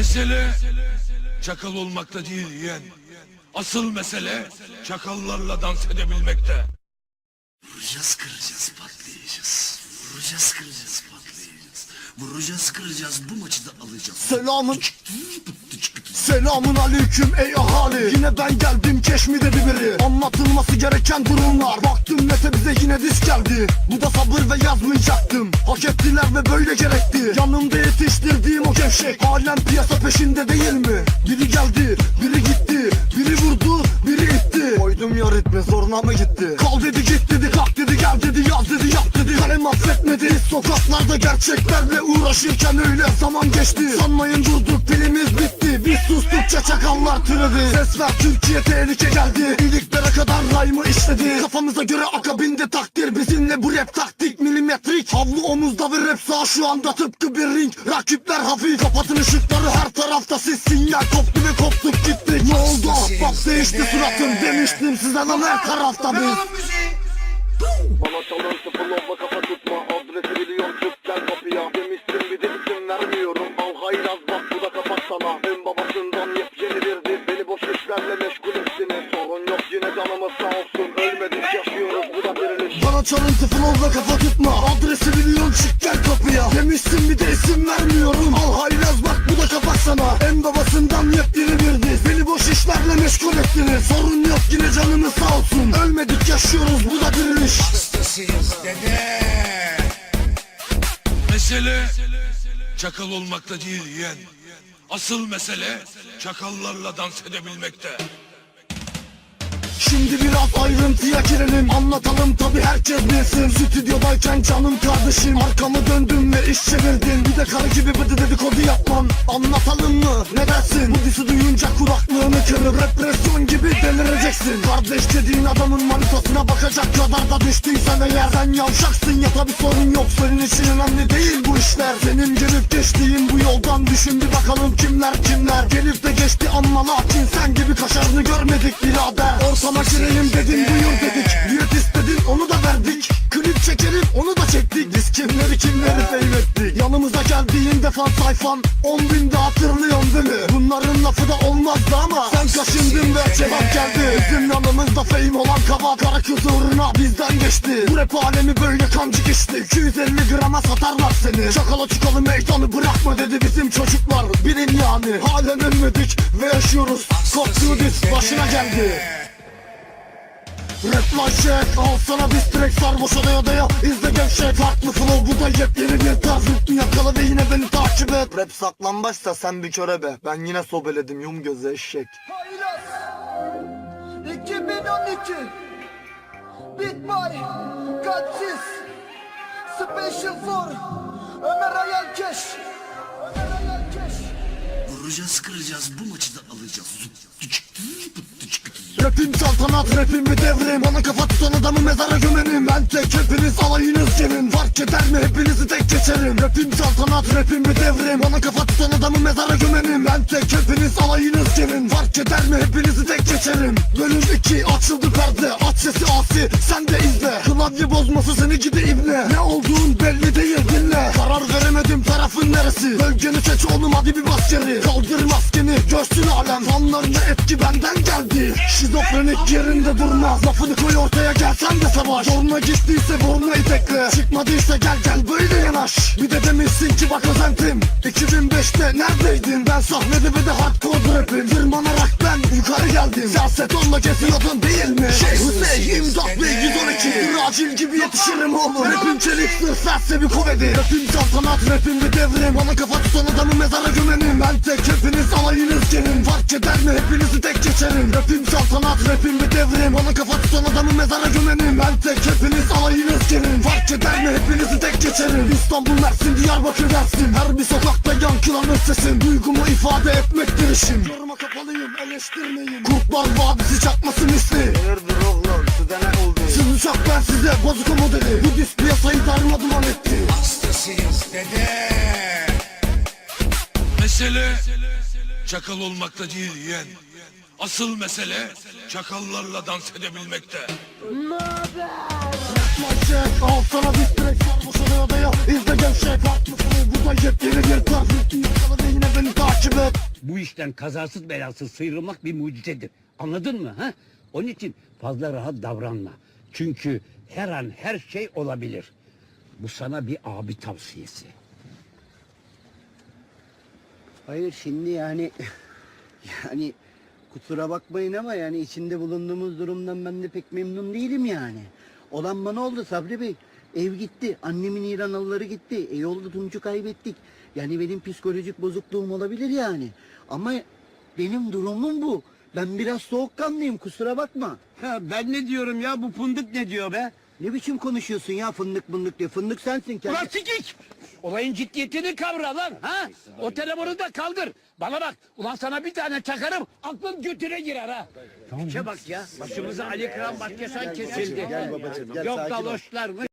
Mesele çakal olmakta değil yeğen. Asıl mesele çakallarla dans edebilmekte. Vuracağız kıracağız patlayacağız. Vuracağız kıracağız patlayacağız. Vuracağız kıracağız bu maçı da alacağız. Selamın Selamun aleyküm ey ahali. Yine ben geldim keşmi dedi biri. Anlatılması gereken durumlar. Baktım nete bize yine disk geldi. Bu da sabır ve yazmayacaktım. Hak ettiler ve böyle gerekti. Yanımda yetiştirdiğim o gevşek. Halen piyasa peşinde değil mi? Biri geldi, biri gitti. Biri vurdu, biri itti Koydum ya ritme zoruna mı gitti? Kal dedi git dedi kalk dedi gel dedi yaz dedi yap dedi. Kalem affetmedi. Sokaklarda gerçeklerle uğraşırken öyle zaman geçti. Sanmayın durduk pilimiz bitti. Biz sustukça çakallar türedi. Ses ver Türkiye tehlike geldi. İliklere kadar rayımı işledi. Kafamıza göre akabinde takdir Bizimle bu rap taktik milimetrik. Havlu omuzda ve rap sağ şu anda tıpkı bir ring. Rakipler hafif. Kapatın ışıkları her tarafta siz sinyal koptu ve koptuk değişti suratım Demiştim size her tarafta biz. Bana çalıntı flowla kafa tutma. Adresi biliyorum çık gel kapıya. Demişsin bir de isim vermiyorum. Al haylaz bak bu da kapak sana. En babasından yepyeni bir diz Beni boş işlerle meşgul etsiniz Sorun yok yine canımız sağ olsun. Ölmedik yaşıyoruz. Bu da diriliş. Bana çalıntı yaşıyoruz bu da diriliş Hastasıyız dede. Mesele çakal olmakta değil yeğen. Asıl mesele çakallarla dans edebilmekte. Şimdi biraz ayrıntıya girelim Anlatalım tabi herkes bilsin Stüdyodayken canım kardeşim Arkamı döndüm ve iş çevirdin Bir de karı gibi bıdı dedikodu yapmam Anlatalım mı ne dersin Bu disi duyunca kulaklığını kırıp Represyon gibi delireceksin Kardeş dediğin adamın manitasına bakacak kadar da düştüysen eğer Sen yavşaksın ya tabi sorun yok. Senin için önemli değil bu işler. Senin gelip geçtiğin bu yoldan düşün bir bakalım kimler kimler. Gelip de geçti amma lakin sen gibi kaşarını görmedik birader. Ortama gireyim dedin buyur dedik. Düet istedin onu da verdik. Klip çekelim onu da çektik. Biz kimleri kimleri seyrettik? Yanımıza geldiğinde fan sayfan On binde hatırlıyorsun değil mi? Bunların lafı da olmazdı ama Sen kaşındın ve cevap geldi. Bizim yanımızda fame olan kava Kara kız uğruna bizden geçti. Bu rap alemi böyle kancık işte 250 grama satarlar seni. Çakala çukalı meydanı bırakma dedi bizim çocuklar. Bilin yani halen ölmedik ve yaşıyoruz. Koptuğu diz başına geldi. Rap lan shit Al sana bir track sarhoş odaya odaya İzle gevşek farklı flow Bu da yepyeni bir tarz. Ritmi yakala ve yine beni takip et. Rap saklambaçsa sen bir köre be. Ben yine sobeledim yum gözü eşek. Haylaz 2012 Big Boy Godsiz Special for Ömer Ayalkeş Vuracağız kıracağız. Bu maçı da alacağız. Rapim saltanat rapim bir devrim. Bana kafa tutan adamı mezara gömerim. Ben tek hepiniz alayınız gelin. Fark eder mi? Hepinizi tek geçerim. Rapim saltanat rapim bir devrim. Bana kafa tutan adamı mezara gömerim. Ben tek hepiniz alayınız gelin. Fark eder mi? Hepinizi tek geçerim. Bölüm 2 açıldı perde. Aç sesi asi sen de izle. Klavye bozması seni gidi ibne. Ne neresi Bölgeni seç oğlum hadi bir bas geri. Kaldır maskeni görsün alem. Fanlarına etki benden geldi. Şizofrenik yerinde durmaz. Lafını koy ortaya gel sen de savaş. Zoruna gittiyse vurmayı tekle Çıkmadıysa gel gel böyle yanaş. Bir de demişsin ki bak özentim 2005'te neredeydin? Ben sahnede ve de hardcore rapim. Tırmanarak ben yukarı geldim. Siyaset onunla kesiyordun değil mi? Şey Hüseyin imdat ve 112 Bir acil gibi yetişirim oğlum. Rapim çelik sır serse bir kuvveti Rapim saltanat rapim bir devrim. Bana kafa tutan adamı mezara gömenim. Ben tek hepiniz alayınız gelin. Fark eder mi? Hepinizi tek geçerim. Rapim saltanat rapim bir devrim. Bana kafa tutan adamı mezara gömenim Ben tek hepiniz alayınız gelin Fark eder mi? Hepinizi tek geçerim. İstanbul Mersin Diyarbakır dersin Her bir sokakta yankılanır sesim Duygumu ifade etmektir işim. Yoruma kapalıyım eleştirmeyin Kurtlar Vadisi çakması misli. Hayırdır oğlum? Size ne oldu? Siz uçak ben size bozuka modeli. Bu dis piyasayı darmadağın etti çakal olmakta değil yeğen. Asıl mesele çakallarla dans edebilmekte. Bu Bu işten kazasız belasız sıyrılmak bir mucizedir. Anladın mı? Ha? Onun için fazla rahat davranma. Çünkü her an her şey olabilir. Bu sana bir abi tavsiyesi. Hayır şimdi yani yani kusura bakmayın ama yani içinde bulunduğumuz durumdan ben de pek memnun değilim yani. Olan bana oldu Sabri Bey. Ev gitti. Annemin İranalıları gitti. E yolda Tunç'u kaybettik. Yani benim psikolojik bozukluğum olabilir yani. Ama benim durumum bu. Ben biraz soğukkanlıyım kusura bakma. Ha, ben ne diyorum ya bu fındık ne diyor be? Ne biçim konuşuyorsun ya fındık fındık diye. Fındık sensin kendi. Ulan sikik! Olayın ciddiyetini kavra lan ha? O telefonu da kaldır. Bana bak ulan sana bir tane çakarım aklın götüne girer ha. Tamam. bak ya başımıza Ali Kıran Başkesan kesildi. Gel babacığım, gel, Yok sakin ol. mı?